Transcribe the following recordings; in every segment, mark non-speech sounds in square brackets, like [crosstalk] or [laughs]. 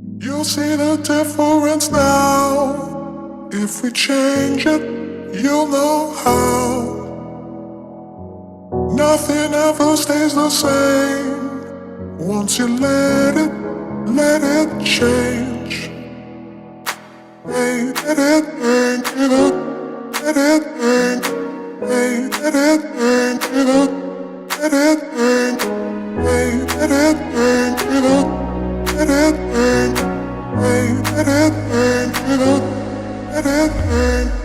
You'll see the difference now. If we change it, you'll know how. Nothing ever stays the same. Once you let it, let it change. Hey, let it let it, let it think. Hey, let it let it, let it think. Hey, let it let it, let Hey, hey, let it hey,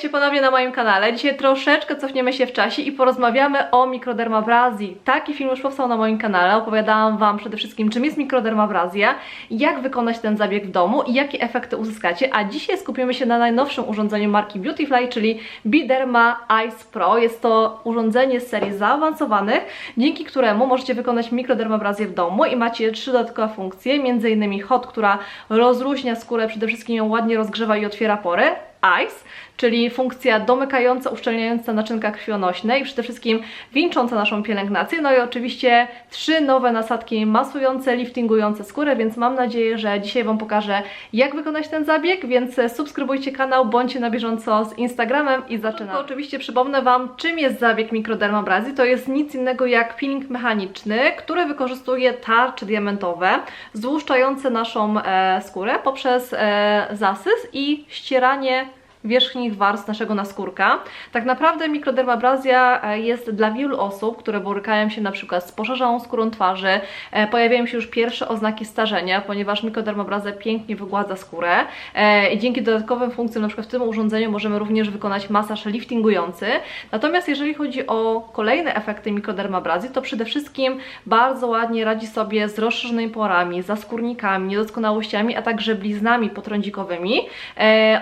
witajcie ponownie na moim kanale. Dzisiaj troszeczkę cofniemy się w czasie i porozmawiamy o mikrodermabrazji. Taki film już powstał na moim kanale. Opowiadałam Wam przede wszystkim, czym jest mikrodermabrazja, jak wykonać ten zabieg w domu i jakie efekty uzyskacie. A dzisiaj skupimy się na najnowszym urządzeniu marki Beautyfly, czyli Biderma Ice Pro. Jest to urządzenie z serii zaawansowanych, dzięki któremu możecie wykonać mikrodermabrazję w domu i macie trzy dodatkowe funkcje, m.in. hot, która rozluźnia skórę, przede wszystkim ją ładnie rozgrzewa i otwiera pory. ICE, czyli funkcja domykająca, uszczelniająca naczynka krwionośne i przede wszystkim wieńcząca naszą pielęgnację. No i oczywiście trzy nowe nasadki masujące, liftingujące skórę, więc mam nadzieję, że dzisiaj Wam pokażę, jak wykonać ten zabieg, więc subskrybujcie kanał, bądźcie na bieżąco z Instagramem i zaczynamy. To oczywiście przypomnę Wam, czym jest zabieg mikrodermabrazji. To jest nic innego jak peeling mechaniczny, który wykorzystuje tarcze diamentowe, złuszczające naszą e, skórę poprzez e, zasys i ścieranie wierzchnich warstw naszego naskórka. Tak naprawdę mikrodermabrazja e, jest dla wielu osób, które borykają się na przykład z poszerzałą skórą twarzy, e, pojawiają się już pierwsze oznaki starzenia, ponieważ mikrodermabrazja pięknie wygładza skórę e, i dzięki dodatkowym funkcjom, na przykład w tym urządzeniu możemy również wykonać masaż liftingujący. Natomiast jeżeli chodzi o kolejne efekty mikrodermabrazji, to przede wszystkim bardzo ładnie radzi sobie z rozszerzonymi porami, zaskórnikami, niedoskonałościami, a także bliznami potrądzikowymi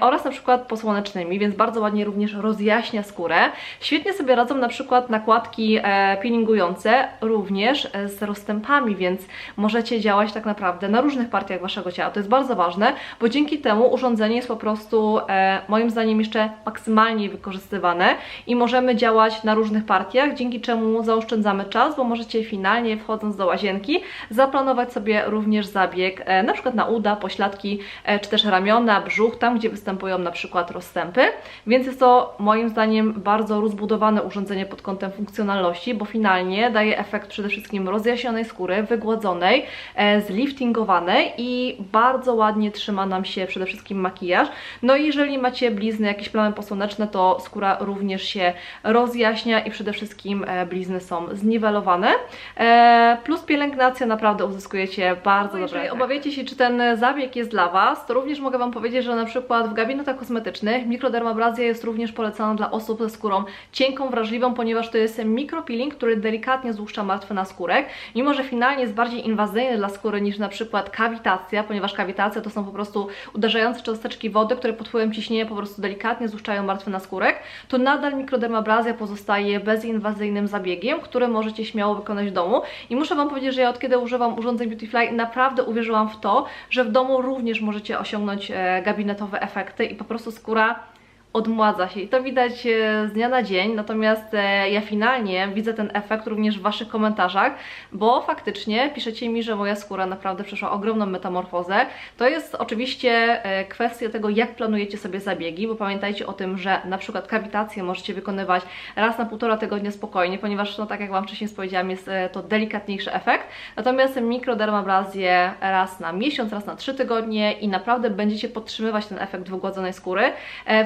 oraz na przykład posłonecznymi, więc bardzo ładnie również rozjaśnia skórę. Świetnie sobie radzą na przykład nakładki e, peelingujące również e, z rozstępami, więc możecie działać tak naprawdę na różnych partiach Waszego ciała. To jest bardzo ważne, bo dzięki temu urządzenie jest po prostu e, moim zdaniem jeszcze maksymalnie wykorzystywane i możemy działać na różnych partiach, dzięki czemu zaoszczędzamy czas, bo możecie finalnie wchodząc do łazienki zaplanować sobie również zabieg na przykład na uda, pośladki, czy też ramiona, brzuch, tam gdzie występują na przykład rozstępy, więc jest to moim zdaniem bardzo rozbudowane urządzenie pod kątem funkcjonalności, bo finalnie daje efekt przede wszystkim rozjaśnionej skóry, wygładzonej, e, zliftingowanej i bardzo ładnie trzyma nam się przede wszystkim makijaż. No i jeżeli macie blizny, jakieś plamy posłoneczne, to skóra również się rozjaśnia i przede wszystkim e, blizny są zniwelowane. E, plus pielęgnacja naprawdę uzyskujecie bardzo no Jeżeli obawiacie się, czy ten zabieg jest dla Was, to również mogę Wam powiedzieć, że na przykład w gabinetach kosmetycznych mikrodermabrazja jest również polecana dla osób ze skórą cienką, wrażliwą, ponieważ to jest mikropeeling, który delikatnie złuszcza martwy naskórek. Mimo, że finalnie jest bardziej inwazyjny dla skóry niż na przykład kawitacja, ponieważ kawitacja to są po prostu uderzające cząsteczki wody, które pod wpływem ciśnienia po prostu delikatnie złuszczają martwy naskórek, to nadal mikrodermabrazja pozostaje bezinwazyjnym zabiegiem, który możecie śmiało wykonać w domu. I muszę Wam powiedzieć, że ja od kiedy używam urządzeń Beautyfly naprawdę uwierzyłam w to, że w domu również możecie osiągnąć e, gabinetowe efekty i po prostu skóra która odmładza się. I to widać e, z dnia na dzień, natomiast e, ja finalnie widzę ten efekt również w Waszych komentarzach, bo faktycznie piszecie mi, że moja skóra naprawdę przeszła ogromną metamorfozę. To jest oczywiście e, kwestia tego, jak planujecie sobie zabiegi, bo pamiętajcie o tym, że na przykład kawitację możecie wykonywać raz na półtora tygodnia spokojnie, ponieważ no tak jak Wam wcześniej powiedziałam, jest to delikatniejszy efekt, natomiast mikrodermabrazję raz na miesiąc, raz na trzy tygodnie i naprawdę będziecie podtrzymywać ten efekt wygładzonej skóry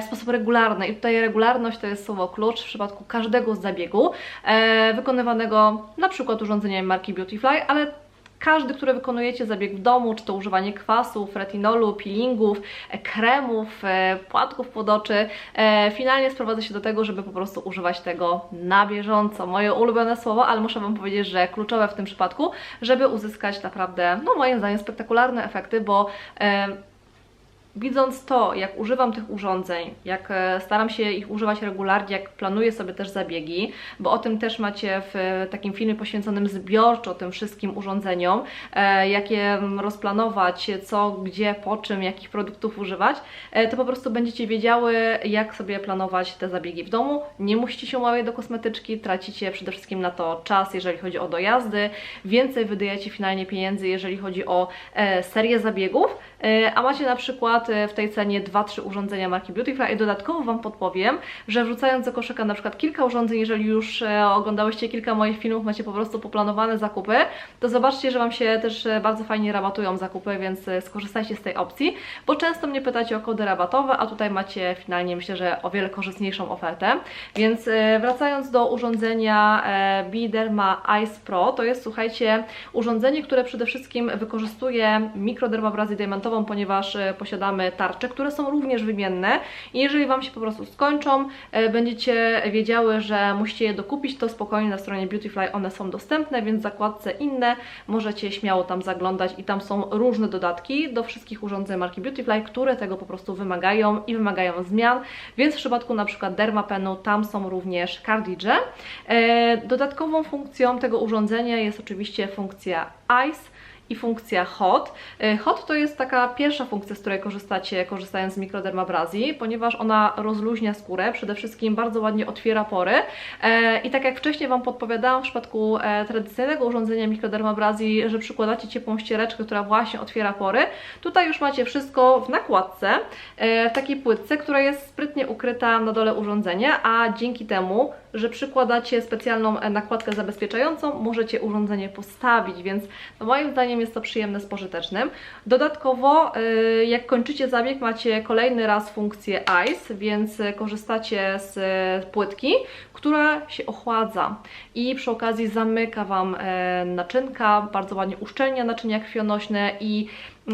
w sposób regularny i tutaj regularność to jest słowo klucz w przypadku każdego z zabiegu e, wykonywanego na przykład urządzeniem marki Beautyfly, ale każdy, który wykonujecie zabieg w domu, czy to używanie kwasów, retinolu, peelingów, e, kremów, e, płatków pod oczy, e, finalnie sprowadza się do tego, żeby po prostu używać tego na bieżąco. Moje ulubione słowo, ale muszę Wam powiedzieć, że kluczowe w tym przypadku, żeby uzyskać naprawdę, no moim zdaniem, spektakularne efekty, bo Widząc to, jak używam tych urządzeń, jak e, staram się ich używać regularnie, jak planuję sobie też zabiegi, bo o tym też macie w e, takim filmie poświęconym zbiorczo tym wszystkim urządzeniom, e, jak je mm, rozplanować, co, gdzie, po czym, jakich produktów używać, to po prostu będziecie wiedziały, jak sobie planować te zabiegi w domu. Nie musicie się umawiać do kosmetyczki, tracicie przede wszystkim na to czas, jeżeli chodzi o dojazdy, więcej wydajecie finalnie pieniędzy, jeżeli chodzi o serię zabiegów, a macie na przykład w tej cenie 2-3 urządzenia marki Beautyfly i dodatkowo Wam podpowiem, że wrzucając do koszyka na przykład kilka urządzeń, jeżeli już e, oglądałyście kilka moich filmów, macie po prostu poplanowane zakupy, to zobaczcie, że Wam się też e, bardzo fajnie rabatują zakupy, więc e, skorzystajcie z tej opcji, bo często mnie pytacie o kody rabatowe, a tutaj macie finalnie myślę, że o wiele korzystniejszą ofertę. Więc wracając do urządzenia Biderma Ice Pro, to jest słuchajcie urządzenie, które przede wszystkim wykorzystuje mikrodermabrazję diamentową, ponieważ e, posiadamy tarcze, które są również wymienne. I jeżeli Wam się po prostu skończą, e, będziecie wiedziały, że musicie je dokupić, to spokojnie na stronie Beautyfly one są dostępne, więc w zakładce inne możecie śmiało tam zaglądać i tam są różne dodatki do wszystkich urządzeń marki Beautyfly, które tego po prostu wymagają i wymagają zmian, więc w przypadku na przykład Dermapenu tam są również Cardige. E, Dodatkową funkcją tego urządzenia jest oczywiście funkcja Ice, i funkcja Hot. E, Hot to jest taka pierwsza funkcja, z której korzystacie, korzystając z mikrodermabrazji, ponieważ ona rozluźnia skórę, przede wszystkim bardzo ładnie otwiera pory E, i tak jak wcześniej Wam podpowiadałam w przypadku e, tradycyjnego urządzenia mikrodermabrazji, że przykładacie ciepłą ściereczkę, która właśnie otwiera pory, tutaj już macie wszystko w nakładce, w takiej płytce, która jest sprytnie ukryta na dole urządzenia, a dzięki temu, że przykładacie specjalną e, nakładkę zabezpieczającą, możecie urządzenie postawić, więc no moim zdaniem jest to przyjemne z pożytecznym. Dodatkowo, y, jak kończycie zabieg, macie kolejny raz funkcję ICE, więc y, korzystacie z y, płytki, która się ochładza i przy okazji zamyka Wam e, naczynka, bardzo ładnie uszczelnia naczynia krwionośne i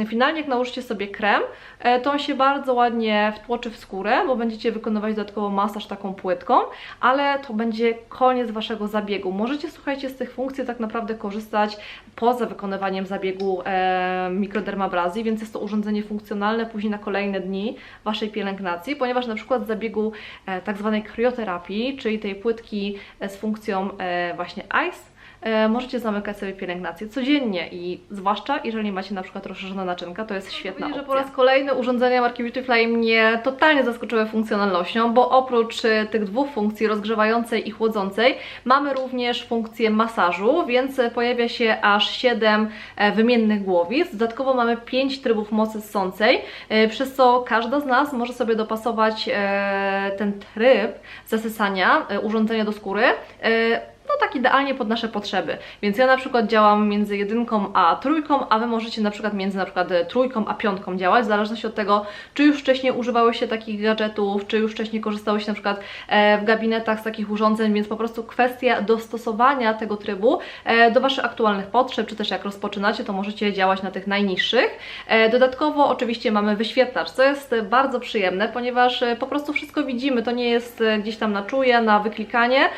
finalnie jak nałożycie sobie krem, e, to on się bardzo ładnie wtłoczy w skórę, bo będziecie wykonywać dodatkowo masaż taką płytką, ale to będzie koniec Waszego zabiegu. Możecie, słuchajcie, z tych funkcji tak naprawdę korzystać poza wykonywaniem zabiegu e, mikrodermabrazji, więc jest to urządzenie funkcjonalne później na kolejne dni Waszej pielęgnacji, ponieważ na przykład z zabiegu e, tak zwanej krioterapii, czyli tej płytki e, z funkcją e, właśnie ICE, możecie zamykać sobie pielęgnację codziennie i zwłaszcza jeżeli macie na przykład rozszerzona naczynka, to jest świetna opcja. że po raz kolejny urządzenia marki Beautyfly mnie totalnie zaskoczyły funkcjonalnością, bo oprócz e, tych dwóch funkcji rozgrzewającej i chłodzącej mamy również funkcję masażu, więc e, pojawia się aż 7 e, wymiennych głowic. Dodatkowo mamy 5 trybów mocy ssącej, e, przez co każda z nas może sobie dopasować e, ten tryb zasysania e, urządzenia do skóry e, no tak idealnie pod nasze potrzeby. Więc ja na przykład działam między jedynką a trójką, a Wy możecie na przykład między na przykład e, trójką a piątką działać, w zależności od tego, czy już wcześniej używałyście takich gadżetów, czy już wcześniej korzystałyście na przykład e, w gabinetach z takich urządzeń, więc po prostu kwestia dostosowania tego trybu e, do Waszych aktualnych potrzeb, czy też jak rozpoczynacie, to możecie działać na tych najniższych. Dodatkowo oczywiście mamy wyświetlacz, co jest bardzo przyjemne, ponieważ po prostu wszystko widzimy, to nie jest gdzieś tam na czuje, na wyklikanie,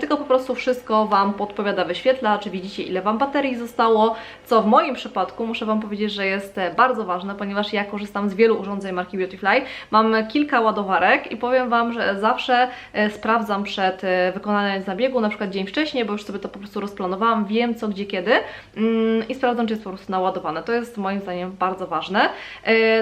tylko po prostu wszystko Wam podpowiada wyświetlacz, widzicie ile Wam baterii zostało, co w moim przypadku muszę Wam powiedzieć, że jest e, bardzo ważne, ponieważ ja korzystam z wielu urządzeń marki Beautyfly, mam kilka ładowarek i powiem Wam, że zawsze e, sprawdzam przed e, wykonaniem zabiegu, na przykład dzień wcześniej, bo już sobie to po prostu rozplanowałam, wiem co, gdzie, kiedy mm, i sprawdzam, czy jest po prostu naładowane. To jest moim zdaniem bardzo ważne.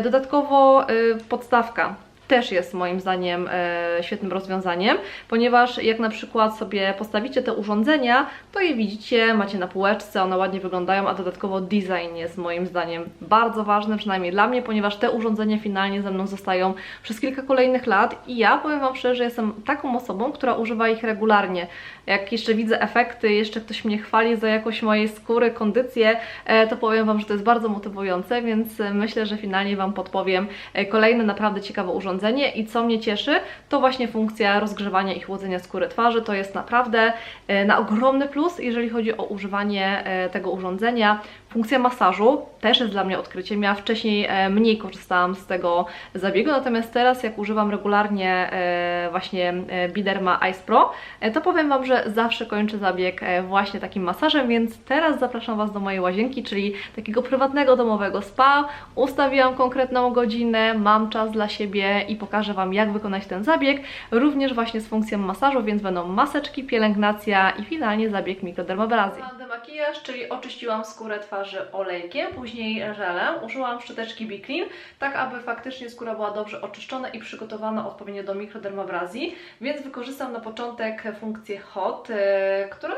Dodatkowo podstawka też jest moim zdaniem e, świetnym rozwiązaniem, ponieważ jak na przykład sobie postawicie te urządzenia, to je widzicie, macie na półeczce, one ładnie wyglądają, a dodatkowo design jest moim zdaniem bardzo ważny, przynajmniej dla mnie, ponieważ te urządzenia finalnie ze mną zostają przez kilka kolejnych lat i ja powiem Wam szczerze, że jestem taką osobą, która używa ich regularnie. Jak jeszcze widzę efekty, jeszcze ktoś mnie chwali za jakość mojej skóry, kondycję, e, to powiem Wam, że to jest bardzo motywujące, więc e, myślę, że finalnie Wam podpowiem kolejne naprawdę ciekawe urządzenia, urządzenie i co mnie cieszy, to właśnie funkcja rozgrzewania i chłodzenia skóry twarzy. To jest naprawdę e, na ogromny plus, jeżeli chodzi o używanie e, tego urządzenia. Funkcja masażu też jest dla mnie odkryciem. Ja wcześniej e, mniej korzystałam z tego zabiegu, natomiast teraz jak używam regularnie e, właśnie e, Biderma Ice Pro, to powiem Wam, że zawsze kończę zabieg właśnie takim masażem, więc teraz zapraszam Was do mojej łazienki, czyli takiego prywatnego domowego spa. Ustawiłam konkretną godzinę, mam czas dla siebie i pokażę Wam jak wykonać ten zabieg, również właśnie z funkcją masażu, więc będą maseczki, pielęgnacja i finalnie zabieg mikrodermabrazji. Mam demakijaż, czyli oczyściłam skórę twarzy olejkiem, później żelem, użyłam szczoteczki Biclean, tak aby faktycznie skóra była dobrze oczyszczona i przygotowana odpowiednio do mikrodermabrazji, więc wykorzystam na początek funkcję Hot, e, która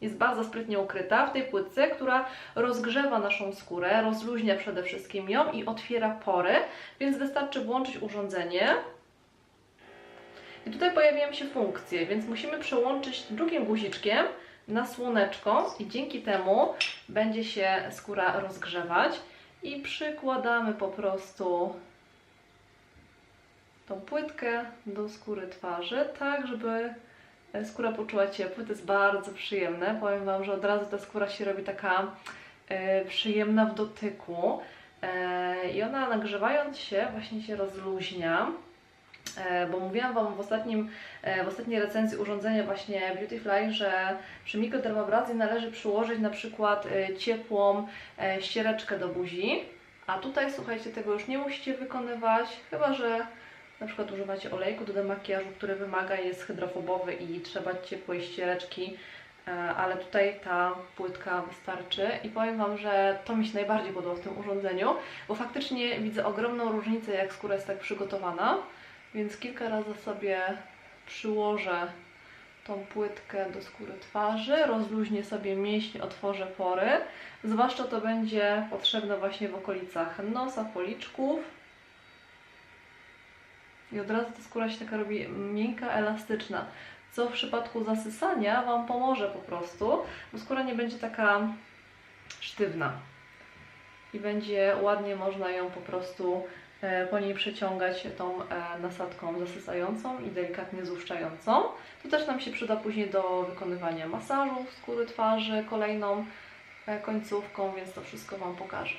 jest bardzo sprytnie ukryta w tej płytce, która rozgrzewa naszą skórę, rozluźnia przede wszystkim ją i otwiera pory, więc wystarczy włączyć urządzenie. I tutaj pojawiają się funkcje, więc musimy przełączyć drugim guziczkiem na słoneczko i dzięki temu będzie się skóra rozgrzewać i przykładamy po prostu tą płytkę do skóry twarzy, tak żeby skóra poczuła ciepło. To jest bardzo przyjemne. Powiem Wam, że od razu ta skóra się robi taka e, przyjemna w dotyku e, i ona nagrzewając się właśnie się rozluźnia. E, Bo mówiłam Wam w, ostatnim, e, w ostatniej recenzji urządzenia właśnie Beautyfly, że przy mikrodermabrazji należy przyłożyć na przykład e, ciepłą ściereczkę do buzi, a tutaj słuchajcie, tego już nie musicie wykonywać, chyba że na przykład używacie olejku do demakijażu, który wymaga, jest hydrofobowy i trzeba ciepłej ściereczki, ale tutaj ta płytka wystarczy. I powiem Wam, że to mi się najbardziej podoba w tym urządzeniu, bo faktycznie widzę ogromną różnicę, jak skóra jest tak przygotowana, więc kilka razy sobie przyłożę tą płytkę do skóry twarzy, rozluźnię sobie mięśnie, otworzę pory, zwłaszcza to będzie potrzebne właśnie w okolicach nosa, policzków, i od razu ta skóra się taka robi miękka, elastyczna, co w przypadku zasysania Wam pomoże po prostu, bo skóra nie będzie taka sztywna. I będzie ładnie można ją po prostu po niej przeciągać tą e, nasadką zasysającą i delikatnie złuszczającą. To też nam się przyda później do wykonywania masażu skóry twarzy kolejną e, końcówką, więc to wszystko Wam pokażę.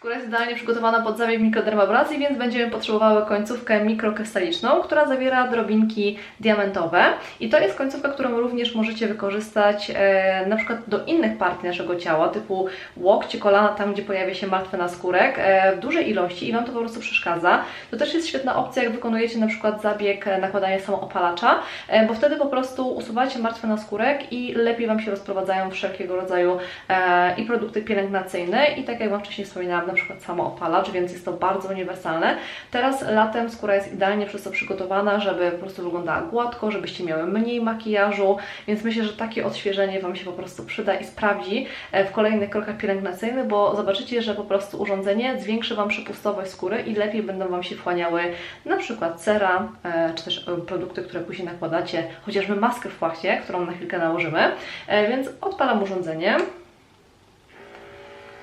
Skóra jest idealnie przygotowana pod zabieg mikrodermabrazji, więc będziemy potrzebowały końcówkę mikrokystaliczną, która zawiera drobinki diamentowe. I to jest końcówka, którą również możecie wykorzystać e, na przykład do innych partii naszego ciała, typu łokcie, kolana, tam gdzie pojawia się martwy naskórek e, w dużej ilości i Wam to po prostu przeszkadza. To też jest świetna opcja, jak wykonujecie na przykład zabieg e, nakładania samoopalacza, e, bo wtedy po prostu usuwacie martwy naskórek i lepiej Wam się rozprowadzają wszelkiego rodzaju e, i produkty pielęgnacyjne i tak jak Wam wcześniej wspominałam, na przykład samoopalacz, więc jest to bardzo uniwersalne. Teraz latem skóra jest idealnie przez to przygotowana, żeby po prostu wyglądała gładko, żebyście miały mniej makijażu, więc myślę, że takie odświeżenie Wam się po prostu przyda i sprawdzi e, w kolejnych krokach pielęgnacyjnych, bo zobaczycie, że po prostu urządzenie zwiększy Wam przepustowość skóry i lepiej będą Wam się wchłaniały na przykład cera, e, czy też e, produkty, które później nakładacie, chociażby maskę w płachcie, którą na chwilkę nałożymy. Więc odpalam urządzenie.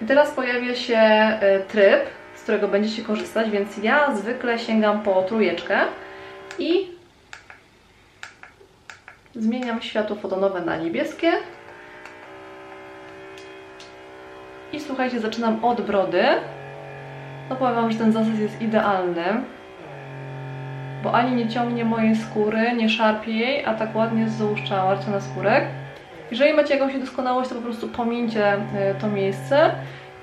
I teraz pojawia się e, tryb, z którego będziecie korzystać, więc ja zwykle sięgam po trójeczkę i zmieniam światło fotonowe na niebieskie. I słuchajcie, zaczynam od brody. No powiem Wam, że ten zasad jest idealny, bo ani nie ciągnie mojej skóry, nie szarpie jej, a tak ładnie złuszcza marcie na skórek. Jeżeli macie jakąś niedoskonałość, to po prostu pomińcie y, to miejsce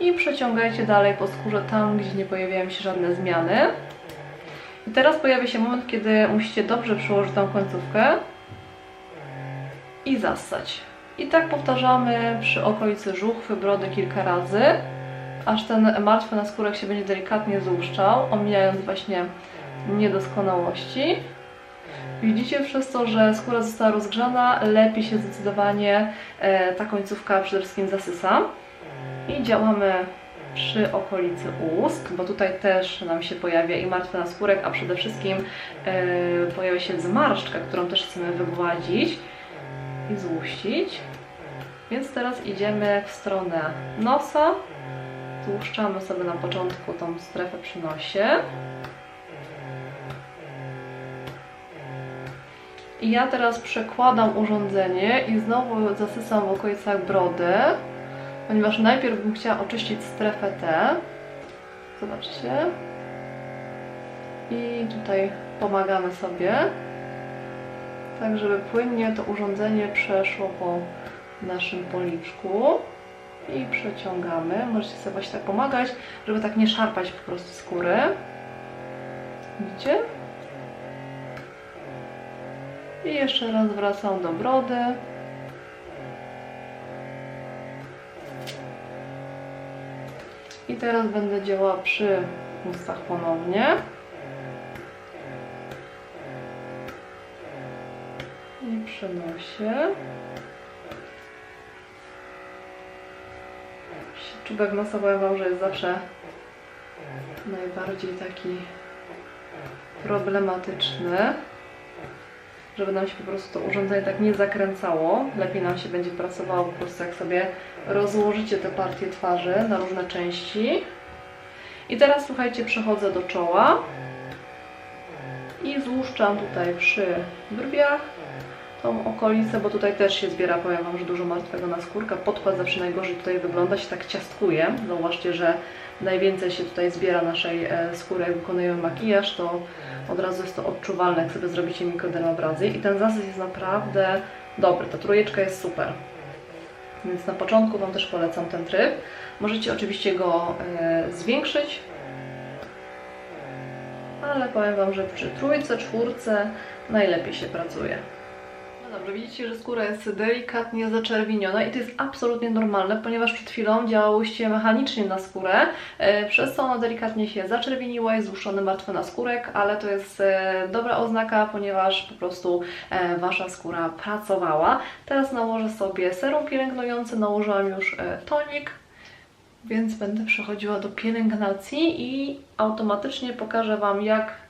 i przeciągajcie dalej po skórze tam, gdzie nie pojawiają się żadne zmiany. I teraz pojawia się moment, kiedy musicie dobrze przyłożyć tą końcówkę i zassać. I tak powtarzamy przy okolicy żuchwy, brody kilka razy, aż ten martwy naskórek się będzie delikatnie złuszczał, omijając właśnie niedoskonałości. Widzicie przez to, że skóra została rozgrzana, lepiej się zdecydowanie e, ta końcówka przede wszystkim zasysa. I działamy przy okolicy ust, bo tutaj też nam się pojawia i martwy naskórek, a przede wszystkim e, pojawia się zmarszczka, którą też chcemy wygładzić. i złuścić. Więc teraz idziemy w stronę nosa. Złuszczamy sobie na początku tą strefę przy nosie. I ja teraz przekładam urządzenie i znowu zasysam w okolicach brody, ponieważ najpierw bym chciała oczyścić strefę T. Zobaczcie. I tutaj pomagamy sobie, tak żeby płynnie to urządzenie przeszło po naszym policzku. I przeciągamy. Możecie sobie właśnie tak pomagać, żeby tak nie szarpać po prostu skóry. Widzicie? I jeszcze raz wracam do brody. I teraz będę działała przy ustach ponownie. I przy nosie. Czubek nosa powiem że jest zawsze najbardziej taki problematyczny żeby nam się po prostu to urządzenie tak nie zakręcało. Lepiej nam się będzie pracowało po prostu jak sobie rozłożycie te partie twarzy na różne części. I teraz słuchajcie, przechodzę do czoła i złuszczam tutaj przy brwiach tą okolicę, bo tutaj też się zbiera, powiem Wam, że dużo martwego naskórka. Podkład zawsze najgorzej tutaj wygląda, się tak ciastkuje. Zauważcie, że najwięcej się tutaj zbiera naszej e, skóry, jak wykonujemy makijaż, to od razu jest to odczuwalne, jak sobie zrobicie mikrodermabrazję i ten zasys jest naprawdę dobry, ta trójeczka jest super. Więc na początku Wam też polecam ten tryb. Możecie oczywiście go e, zwiększyć, ale powiem Wam, że przy trójce, czwórce najlepiej się pracuje. Dobrze, widzicie, że skóra jest delikatnie zaczerwieniona i to jest absolutnie normalne, ponieważ przed chwilą działałyście mechanicznie na skórę, e, przez co ona delikatnie się zaczerwieniła, jest złuszczony martwy naskórek, ale to jest e, dobra oznaka, ponieważ po prostu e, Wasza skóra pracowała. Teraz nałożę sobie serum pielęgnujący, nałożyłam już tonik, więc będę przechodziła do pielęgnacji i automatycznie pokażę Wam, jak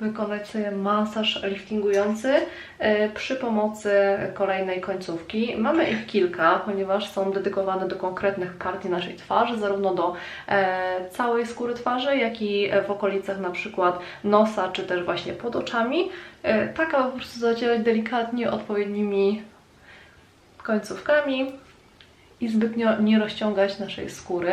wykonać sobie masaż liftingujący e, przy pomocy kolejnej końcówki. Mamy ich kilka, ponieważ są dedykowane do konkretnych partii naszej twarzy, zarówno do e, całej skóry twarzy, jak i w okolicach na przykład nosa, czy też właśnie pod oczami. E, tak, aby po prostu zacierać delikatnie odpowiednimi końcówkami i zbytnio nie rozciągać naszej skóry.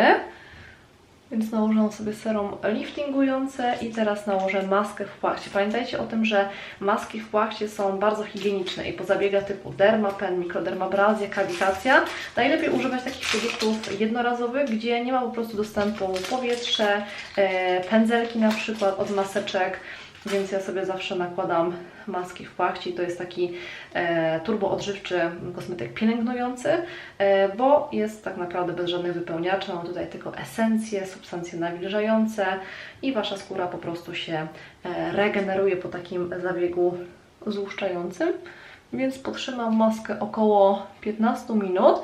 Więc nałożę sobie serum liftingujące i teraz nałożę maskę w płachcie. Pamiętajcie o tym, że maski w płachcie są bardzo higieniczne i po zabiegach typu dermapen, mikrodermabrazja, kawitacja najlepiej używać takich produktów jednorazowych, gdzie nie ma po prostu dostępu powietrze, e, pędzelki na przykład od maseczek, więc ja sobie zawsze nakładam maski w płachci. To jest taki e, turbo odżywczy kosmetyk pielęgnujący, e, bo jest tak naprawdę bez żadnych wypełniaczy. Mam tutaj tylko esencje, substancje nawilżające i Wasza skóra po prostu się e, regeneruje po takim zabiegu złuszczającym. Więc potrzymam maskę około 15 minut.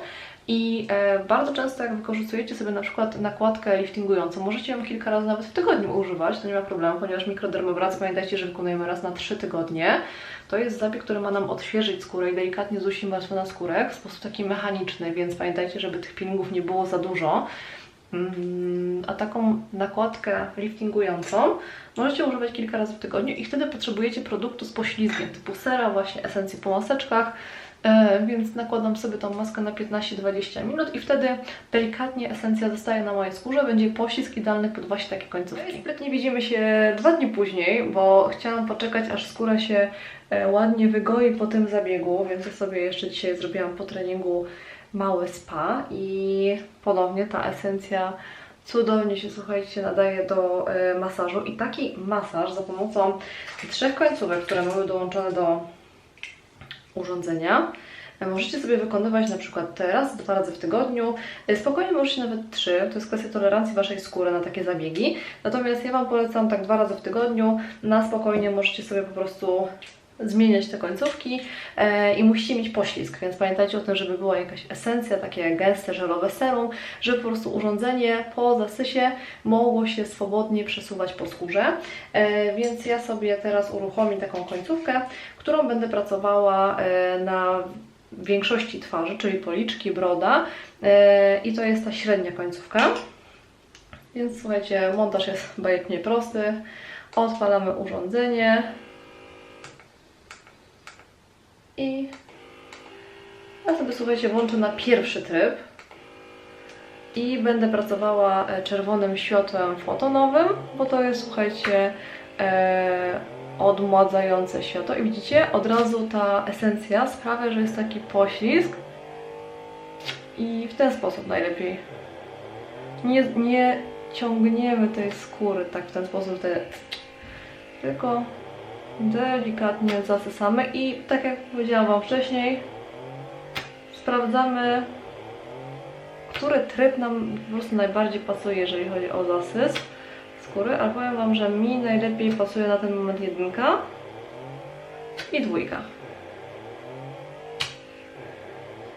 I e, bardzo często jak wykorzystujecie sobie na przykład nakładkę liftingującą, możecie ją kilka razy nawet w tygodniu używać, to nie ma problemu, ponieważ mikrodermobrazję pamiętajcie, że wykonujemy raz na 3 tygodnie. To jest zabieg, który ma nam odświeżyć skórę i delikatnie zdusić martwy na skórek w sposób taki mechaniczny, więc pamiętajcie, żeby tych peelingów nie było za dużo. Mm, A taką nakładkę liftingującą możecie używać kilka razy w tygodniu i wtedy potrzebujecie produktu z poślizgiem typu sera, właśnie esencji po maseczkach, więc nakładam sobie tą maskę na 15-20 minut i wtedy delikatnie esencja zostaje na mojej skórze, będzie poślizg idealny pod właśnie takie końcówki. Sprytnie widzimy się dwa dni później, bo chciałam poczekać aż skóra się e, ładnie wygoi po tym zabiegu, więc ja sobie jeszcze dzisiaj zrobiłam po treningu mały spa i ponownie ta esencja cudownie się, słuchajcie, nadaje do e, masażu i taki masaż za pomocą trzech końcówek, które mamy dołączone do urządzenia. E, Możecie sobie wykonywać na przykład teraz, dwa razy w tygodniu. E, Spokojnie możecie nawet trzy. To jest kwestia tolerancji Waszej skóry na takie zabiegi. Natomiast ja Wam polecam tak dwa razy w tygodniu. Na spokojnie możecie sobie po prostu zmieniać te końcówki e, i musicie mieć poślizg, więc pamiętajcie o tym, żeby była jakaś esencja, takie gęste, żelowe serum, żeby po prostu urządzenie po zasysie mogło się swobodnie przesuwać po skórze. E, więc ja sobie teraz uruchomię taką końcówkę, którą będę pracowała e, na większości twarzy, czyli policzki, broda e, i to jest ta średnia końcówka. Więc słuchajcie, montaż jest [laughs] bajecznie prosty. Odpalamy urządzenie i ja sobie słuchajcie włączę na pierwszy tryb. I będę pracowała e, czerwonym światłem fotonowym, bo to jest słuchajcie e, odmładzające światło. I widzicie od razu ta esencja sprawia, że jest taki poślizg i w ten sposób najlepiej. Nie, nie ciągniemy tej skóry tak w ten sposób te, tylko delikatnie zasysamy i tak jak powiedziałam Wam wcześniej sprawdzamy który tryb nam po prostu najbardziej pasuje, jeżeli chodzi o zasys skóry, ale powiem Wam, że mi najlepiej pasuje na ten moment jedynka i dwójka.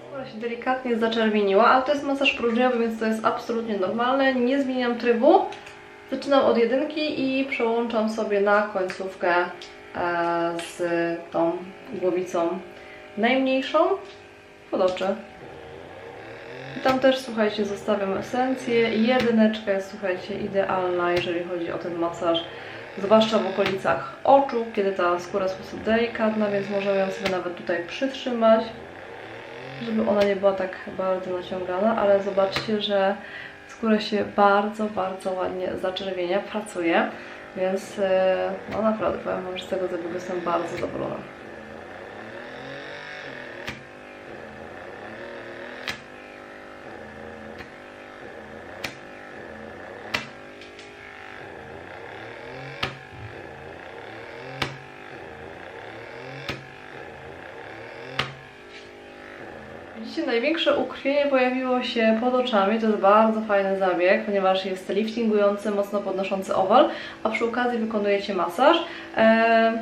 Skóra się delikatnie zaczerwieniła, ale to jest masaż próżniowy, więc to jest absolutnie normalne. Nie zmieniam trybu. Zaczynam od jedynki i przełączam sobie na końcówkę z tą głowicą najmniejszą pod oczy. I tam też, słuchajcie, zostawiam esencję. Jedyneczka jest, słuchajcie, idealna, jeżeli chodzi o ten masaż, zwłaszcza w okolicach oczu, kiedy ta skóra jest prostu delikatna, więc możemy ją sobie nawet tutaj przytrzymać, żeby ona nie była tak bardzo naciągana, ale zobaczcie, że skóra się bardzo, bardzo ładnie zaczerwienia, pracuje, więc e, no naprawdę powiem że z tego zabiegu jestem bardzo zadowolona. Największe ukrwienie pojawiło się pod oczami. To jest bardzo fajny zabieg, ponieważ jest liftingujący, mocno podnoszący owal, a przy okazji wykonujecie masaż. Eee,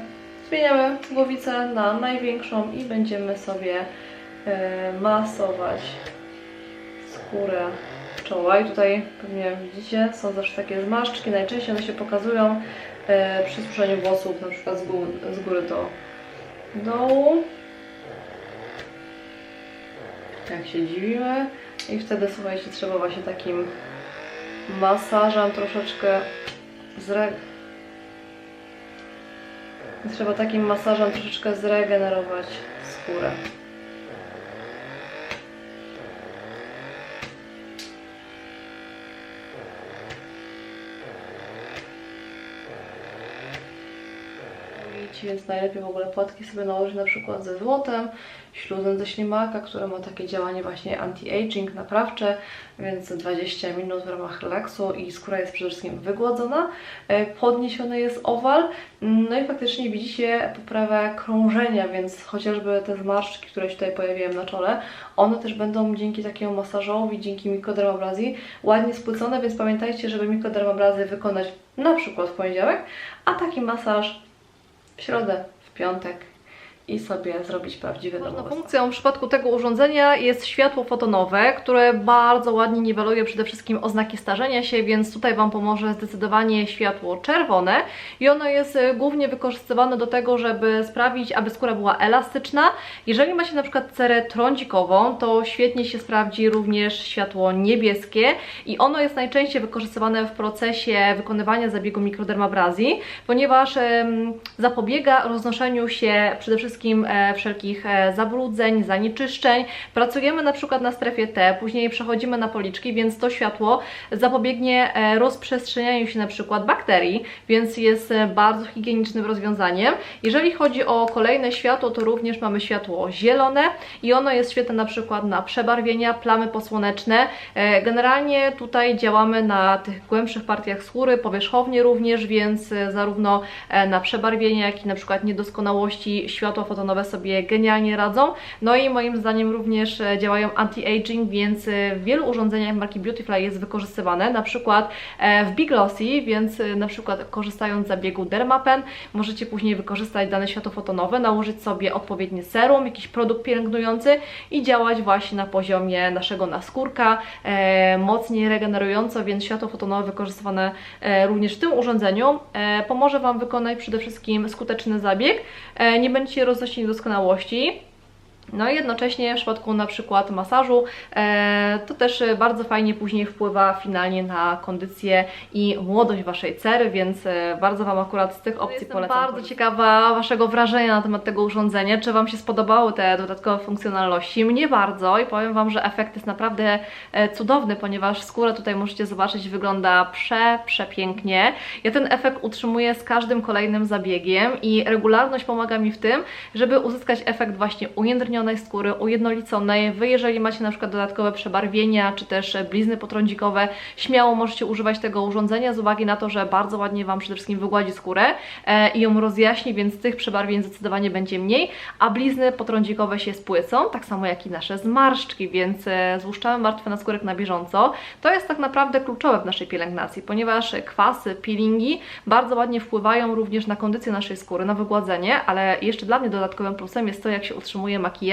zmieniamy głowicę na największą i będziemy sobie e, masować skórę czoła. I tutaj pewnie widzicie, są zawsze takie zmarszczki. Najczęściej one się pokazują e, przy suszeniu włosów, na przykład z góry, z góry do dołu jak się dziwimy i wtedy słuchajcie trzeba właśnie takim masażem troszeczkę zre... trzeba takim masażem troszeczkę zregenerować skórę. Więc najlepiej w ogóle płatki sobie nałożyć na przykład ze złotem, śluzem ze ślimaka, które ma takie działanie właśnie anti-aging, naprawcze, więc 20 minut w ramach relaksu i skóra jest przede wszystkim wygładzona, e, podniesiony jest owal, no i faktycznie widzicie poprawę krążenia, więc chociażby te zmarszczki, które się tutaj pojawiają na czole, one też będą dzięki takiemu masażowi, dzięki mikrodermabrazji ładnie spłycone, więc pamiętajcie, żeby mikrodermabrazję wykonać na przykład w poniedziałek, a taki masaż w środę, w piątek i sobie zrobić prawdziwy Ważną funkcją w przypadku tego urządzenia jest światło fotonowe, które bardzo ładnie niweluje przede wszystkim oznaki starzenia się, więc tutaj Wam pomoże zdecydowanie światło czerwone i ono jest e, głównie wykorzystywane do tego, żeby sprawić, aby skóra była elastyczna. Jeżeli macie na przykład cerę trądzikową, to świetnie się sprawdzi również światło niebieskie i ono jest najczęściej wykorzystywane w procesie wykonywania zabiegu mikrodermabrazji, ponieważ em, zapobiega roznoszeniu się przede wszystkim e, wszelkich e, zabrudzeń, zanieczyszczeń. Pracujemy na przykład na strefie T, później przechodzimy na policzki, więc to światło zapobiegnie e, rozprzestrzenianiu się na przykład bakterii, więc jest bardzo higienicznym rozwiązaniem. Jeżeli chodzi o kolejne światło, to również mamy światło zielone i ono jest świetne na przykład na przebarwienia, plamy posłoneczne. Generalnie tutaj działamy na tych głębszych partiach skóry, powierzchownie również, więc zarówno na przebarwienia, jak i na przykład niedoskonałości światła fotonowe sobie genialnie radzą. No i moim zdaniem również e, działają anti-aging, więc e, w wielu urządzeniach marki Beautyfly jest wykorzystywane, na przykład e, w Big Glossy, więc na przykład korzystając z zabiegu Dermapen, możecie później wykorzystać dane światło fotonowe, nałożyć sobie odpowiedni serum, jakiś produkt pielęgnujący i działać właśnie na poziomie naszego naskórka, e, mocniej regenerująco, więc światło fotonowe wykorzystywane e, również w tym urządzeniu e, pomoże Wam wykonać przede wszystkim skuteczny zabieg, e, nie będziecie roznosić niedoskonałości, No i jednocześnie w przypadku na przykład masażu e, to też bardzo fajnie później wpływa finalnie na kondycję i młodość Waszej cery, więc e, bardzo Wam akurat z tych opcji Jestem polecam. bardzo ciekawa Waszego wrażenia na temat tego urządzenia, czy Wam się spodobały te dodatkowe funkcjonalności. Mnie bardzo i powiem Wam, że efekt jest naprawdę e, cudowny, ponieważ skóra tutaj możecie zobaczyć wygląda prze, przepięknie. Ja ten efekt utrzymuję z każdym kolejnym zabiegiem i regularność pomaga mi w tym, żeby uzyskać efekt właśnie skóry, ujednoliconej. Wy, jeżeli macie na przykład dodatkowe przebarwienia, czy też blizny potrądzikowe, śmiało możecie używać tego urządzenia z uwagi na to, że bardzo ładnie Wam przede wszystkim wygładzi skórę e, i ją rozjaśni, więc tych przebarwień zdecydowanie będzie mniej, a blizny potrądzikowe się spłycą, tak samo jak i nasze zmarszczki, więc e, złuszczamy martwe naskórek na bieżąco. To jest tak naprawdę kluczowe w naszej pielęgnacji, ponieważ kwasy, peelingi bardzo ładnie wpływają również na kondycję naszej skóry, na wygładzenie, ale jeszcze dla mnie dodatkowym plusem jest to, jak się utrzymuje makijaż,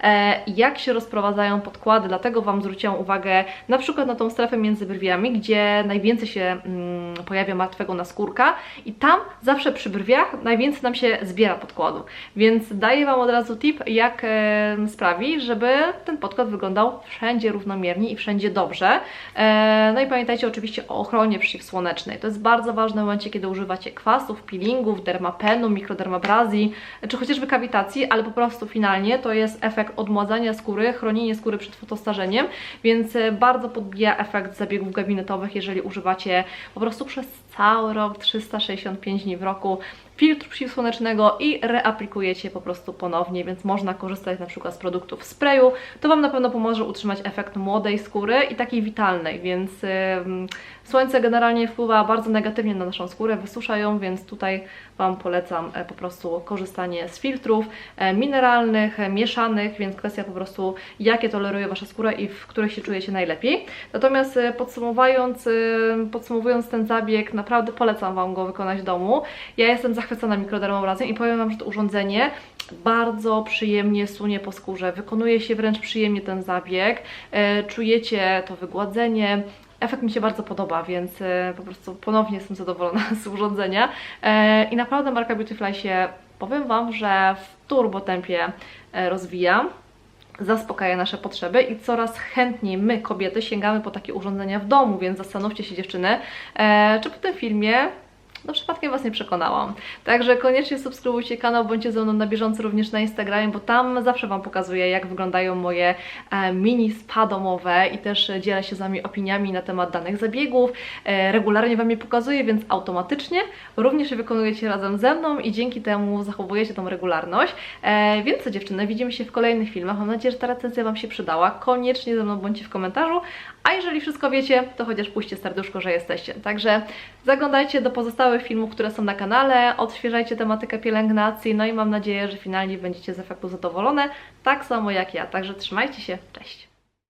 e, jak się rozprowadzają podkłady, dlatego Wam zwróciłam uwagę na przykład na tą strefę między brwiami, gdzie najwięcej się mm, pojawia martwego naskórka i tam zawsze przy brwiach najwięcej nam się zbiera podkładu, więc daję Wam od razu tip, jak e, sprawić, żeby ten podkład wyglądał wszędzie równomiernie i wszędzie dobrze. E, no i pamiętajcie oczywiście o ochronie przeciwsłonecznej. To jest bardzo ważne w momencie, kiedy używacie kwasów, peelingów, dermapenu, mikrodermabrazji, czy chociażby kawitacji, ale po prostu finalnie to jest efekt odmładzania skóry, chronienie skóry przed fotostarzeniem, więc e, bardzo podbija efekt zabiegów gabinetowych, jeżeli używacie po prostu przez cały rok, 365 dni w roku filtru przeciwsłonecznego i reaplikujecie po prostu ponownie, więc można korzystać na przykład z produktów sprayu. To Wam na pewno pomoże utrzymać efekt młodej skóry i takiej witalnej, więc słońce generalnie wpływa bardzo negatywnie na naszą skórę, wysusza ją, więc tutaj Wam polecam e, po prostu korzystanie z filtrów e, mineralnych, e, mieszanych, więc kwestia po prostu jakie toleruje Wasza skóra i w których się czujecie najlepiej. Natomiast podsumowując, podsumowując ten zabieg, naprawdę polecam Wam go wykonać w domu. Ja jestem zachwycona mikrodermobrazem i powiem Wam, że to urządzenie bardzo przyjemnie sunie po skórze, wykonuje się wręcz przyjemnie ten zabieg, e, czujecie to wygładzenie, Efekt mi się bardzo podoba, więc e, po prostu ponownie jestem zadowolona [laughs] z urządzenia. E, I naprawdę marka Beautyfly się, powiem Wam, że w turbo tempie rozwija zaspokaja nasze potrzeby i coraz chętniej my, kobiety, sięgamy po takie urządzenia w domu, więc zastanówcie się dziewczyny, czy po tym filmie no przypadkiem Was nie przekonałam. Także koniecznie subskrybujcie kanał, bądźcie ze mną na bieżąco również na Instagramie, bo tam zawsze Wam pokazuję, jak wyglądają moje e, mini spa domowe i też dzielę się z Wami opiniami na temat danych zabiegów. E, regularnie Wam je pokazuję, więc automatycznie również je wykonujecie razem ze mną i dzięki temu zachowujecie tą regularność. E, więc co dziewczyny, widzimy się w kolejnych filmach. Mam nadzieję, że ta recenzja Wam się przydała. Koniecznie ze mną bądźcie w komentarzu, a jeżeli wszystko wiecie, to chociaż puśćcie serduszko, że jesteście. Także zaglądajcie do pozostałych filmów, które są na kanale, odświeżajcie tematykę pielęgnacji, no i mam nadzieję, że finalnie będziecie z efektu zadowolone, tak samo jak ja. Także trzymajcie się, cześć!